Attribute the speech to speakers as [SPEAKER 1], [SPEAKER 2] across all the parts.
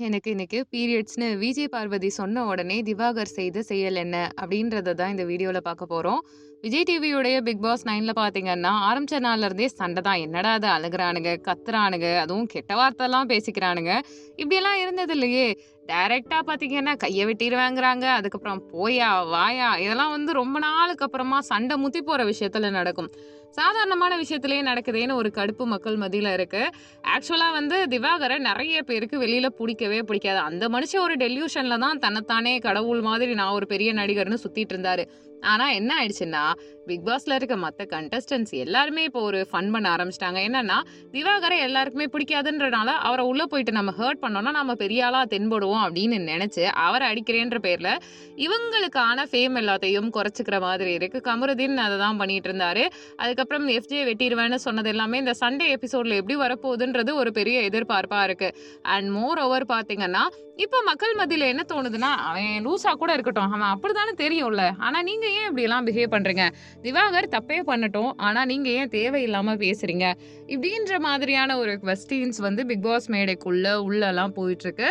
[SPEAKER 1] எனக்கு இன்னைக்கு பீரியட்ஸ்னு விஜய் பார்வதி சொன்ன உடனே திவாகர் செய்த செயல் என்ன அப்படின்றத தான் இந்த வீடியோவில் பார்க்க போகிறோம் விஜய் டிவியுடைய பிக் பாஸ் நைனில் பார்த்தீங்கன்னா ஆரம்பிச்ச நாள்லேருந்தே சண்டை தான். என்னடா அது அழுகுறானுங்க கத்துறானுங்க அதுவும் கெட்ட வார்த்தைலாம் பேசிக்கிறானுங்க. இப்படியெல்லாம் இருந்தது இல்லையே. டைரெக்டாக பார்த்தீங்கன்னா கையை வெட்டிடுவாங்கிறாங்க அதுக்கப்புறம் போயா வாயா இதெல்லாம் வந்து ரொம்ப நாளுக்கு அப்புறமா சண்டை முத்தி போகிற விஷயத்துல நடக்கும். சாதாரணமான விஷயத்திலேயே நடக்குதேன்னு ஒரு கடுப்பு மக்கள் மதியில் இருக்குது ஆக்சுவலாக வந்து திவாகரை நிறைய பேருக்கு வெளியில் பிடிக்கவே பிடிக்காது. அந்த மனுஷன் ஒரு டெல்யூஷனில் தான் தன்னைத்தானே கடவுள் மாதிரி நான் ஒரு பெரிய நடிகர்னு சுற்றிட்டு இருந்தார். ஆனால் என்ன ஆயிடுச்சுன்னா பிக் பாஸ்ல இருக்க மற்ற கண்டஸ்டன்ஸ் எல்லாருமே இப்போ ஒரு ஃபன் பண்ண ஆரம்பிச்சிட்டாங்க. என்னன்னா திவாகரை எல்லாருக்குமே பிடிக்காதுன்றனால அவரை உள்ளே போயிட்டு நம்ம ஹர்ட் பண்ணோம்னா நம்ம பெரிய ஆளாக தென்படுவோம். அப்படின்னு நினைச்சு அவரை அடிக்கிறேன்ற பேர்ல இவங்களுக்கான ஃபேம் எல்லாத்தையும் குறைச்சிக்கிற மாதிரி இருக்கு. கமருதீன் அதை தான் பண்ணிட்டு இருந்தாரு. அதுக்கப்புறம் எஃப்ஜே வெட்டிடுவேன்னு சொன்னது எல்லாமே இந்த சண்டே எபிசோட்ல எப்படி வரப்போகுதுன்றது ஒரு பெரிய எதிர்பார்ப்பா இருக்கு. அண்ட் மோர் ஓவர் பாத்தீங்கன்னா இப்போ மக்கள் மத்தியில் என்ன தோணுதுன்னா அவன் லூஸாக கூட இருக்கட்டும். அவன் அப்படித்தானே தெரியும்ல. ஆனா நீங்க ஏன் இப்படியெல்லாம் பிஹேவ் பண்றீங்க? திவாகர் தப்பே பண்ணட்டும். ஆனா நீங்க ஏன் தேவையில்லாம பேசுறீங்க? இப்படின்ற மாதிரியான ஒரு கொஸ்டின்ஸ் வந்து பிக் பாஸ் மேடைக்குள்ள உள்ளெல்லாம் போயிட்டு இருக்கு.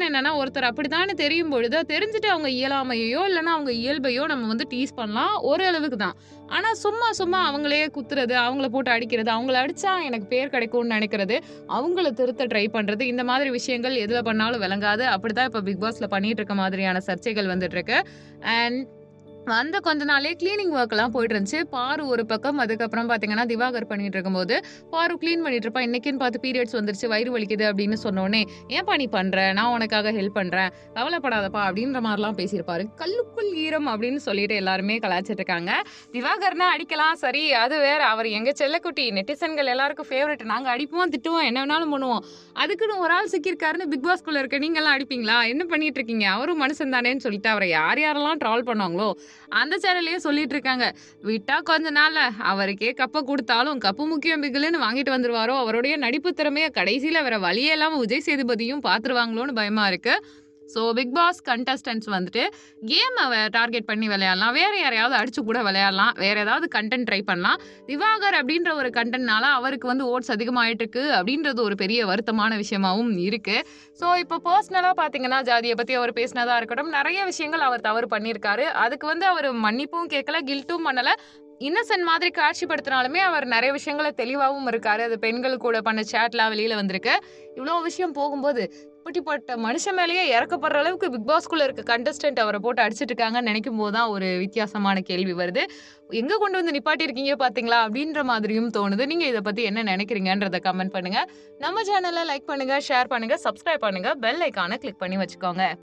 [SPEAKER 1] என்ன என்னன்னா ஒருத்தர் அப்படித்தானே தெரியும் பொழுது தெரிஞ்சுட்டு அவங்க இயலாமையோ இல்லைன்னா அவங்க இயல்பையோ நம்ம வந்து டீஸ் பண்ணலாம் ஓரளவுக்கு தான். ஆனால் சும்மா சும்மா அவங்களே குத்துறது அவங்கள போட்டு அடிக்கிறது அவங்கள அடிச்சா எனக்கு பேர் கிடைக்கும்னு நினைக்கிறது அவங்கள திருத்த ட்ரை பண்ணுறது இந்த மாதிரி விஷயங்கள் எதில் பண்ணாலும் விளங்காது. அப்படிதான் இப்போ பிக் பாஸில் பண்ணிட்டு இருக்க மாதிரியான சர்ச்சைகள் வந்துட்டு இருக்கு. அண்ட் வந்த கொஞ்ச நாளே கிளீனிங் ஒர்க்லாம் போயிட்டு இருந்துச்சு பாரு ஒரு பக்கம் அதுக்கப்புறம் பார்த்தீங்கன்னா திவாகர் பண்ணிட்டு இருக்கும்போது பாரு க்ளீன் பண்ணிட்டு இருப்பா. இன்னைக்குன்னு பார்த்து பீரியட்ஸ் வந்துருச்சு வயிறு வலிக்குது அப்படின்னு சொன்னோடனே ஏன்பா நீ பண்ற? நான் உனக்காக ஹெல்ப் பண்றேன். கவலைப்படாதப்பா. அப்படின்ற மாதிரிலாம் பேசியிருப்பாரு. கல்லுக்குள் ஈரம் அப்படின்னு சொல்லிட்டு எல்லாருமே கலாச்சிட்டு இருக்காங்க. திவாகர்னா அடிக்கலாம். சரி அது வேற. அவர் எங்க செல்லக்குட்டி நெட்டிசன்கள் எல்லாருக்கும் ஃபேவரட் நாங்க அடிப்போம் திட்டுவோம் என்ன வேணாலும் பண்ணுவோம். அதுக்குன்னு ஒரு ஆள் சிக்கியிருக்காருன்னு பிக் பாஸ்குள்ள இருக்க நீங்க எல்லாம் அடிப்பீங்களா? என்ன பண்ணிட்டு இருக்கீங்க? அவரும் மனுஷன் தானேன்னு சொல்லிட்டு அவரை யார் யாரெல்லாம் ட்ரால் பண்ணுவாங்களோ அந்த சேனல்லையே சொல்லிட்டு இருக்காங்க. விட்டா கொஞ்ச நாள்ல அவருக்கே கப்பை கொடுத்தாலும் கப்பு முக்கியம் பிகிலுன்னு வாங்கிட்டு வந்துருவாரோ? அவருடைய நடிப்பு திறமையை கடைசியில வேற வழியே இல்லாம விஜய் சேதுபதியும் பாத்துருவாங்களோன்னு பயமா இருக்கு. ஸோ பிக் பாஸ் கண்டஸ்டன்ஸ் வந்துட்டு கேமை டார்கெட் பண்ணி விளையாடலாம். வேறு யாரையாவது அடிச்சு கூட விளையாடலாம். வேறு ஏதாவது கண்டென்ட் ட்ரை பண்ணலாம். திவாகர் அப்படின்ற ஒரு கண்டென்ட்னால அவருக்கு வந்து ஓட்ஸ் அதிகமாகிட்டுருக்கு அப்படின்றது ஒரு பெரிய வருத்தமான விஷயமாகவும் இருக்குது ஸோ இப்போ பர்சனலாக பார்த்தீங்கன்னா ஜாதியை பற்றி அவர் பேசினதாக இருக்கட்டும் நிறைய விஷயங்கள் அவர் தவறு பண்ணியிருக்காரு அதுக்கு வந்து அவர் மன்னிப்பும் கேட்கல கில்ட்டும் பண்ணலை. இன்னசென்ட் மாதிரி காட்சிப்படுத்தினாலுமே அவர் நிறைய விஷயங்கள தெளிவாகவும் இருக்காரு. அது பெண்கள் கூட பண்ண சேட்லாம் வெளியில வந்திருக்கு. இவ்வளோ விஷயம் போகும்போது அப்படிப்பட்ட மனுஷன் மேலேயே இறக்கப்படுற அளவுக்கு பிக் பாஸ்குள்ள இருக்க கண்டஸ்டன்ட் அவரை போட்டு அடிச்சிட்டு இருக்காங்கன்னு நினைக்கும் போது தான் ஒரு வித்தியாசமான கேள்வி வருது. எங்க கொண்டு வந்து நிப்பாட்டி பார்த்தீங்களா பாத்தீங்களா? அப்படின்ற மாதிரியும் தோணுது. நீங்க இதை பத்தி என்ன நினைக்கிறீங்கன்றத கமெண்ட் பண்ணுங்க. நம்ம சேனலை லைக் பண்ணுங்க ஷேர் பண்ணுங்க சப்ஸ்கிரைப் பண்ணுங்க. பெல் ஐக்கானை கிளிக் பண்ணி வச்சுக்கோங்க.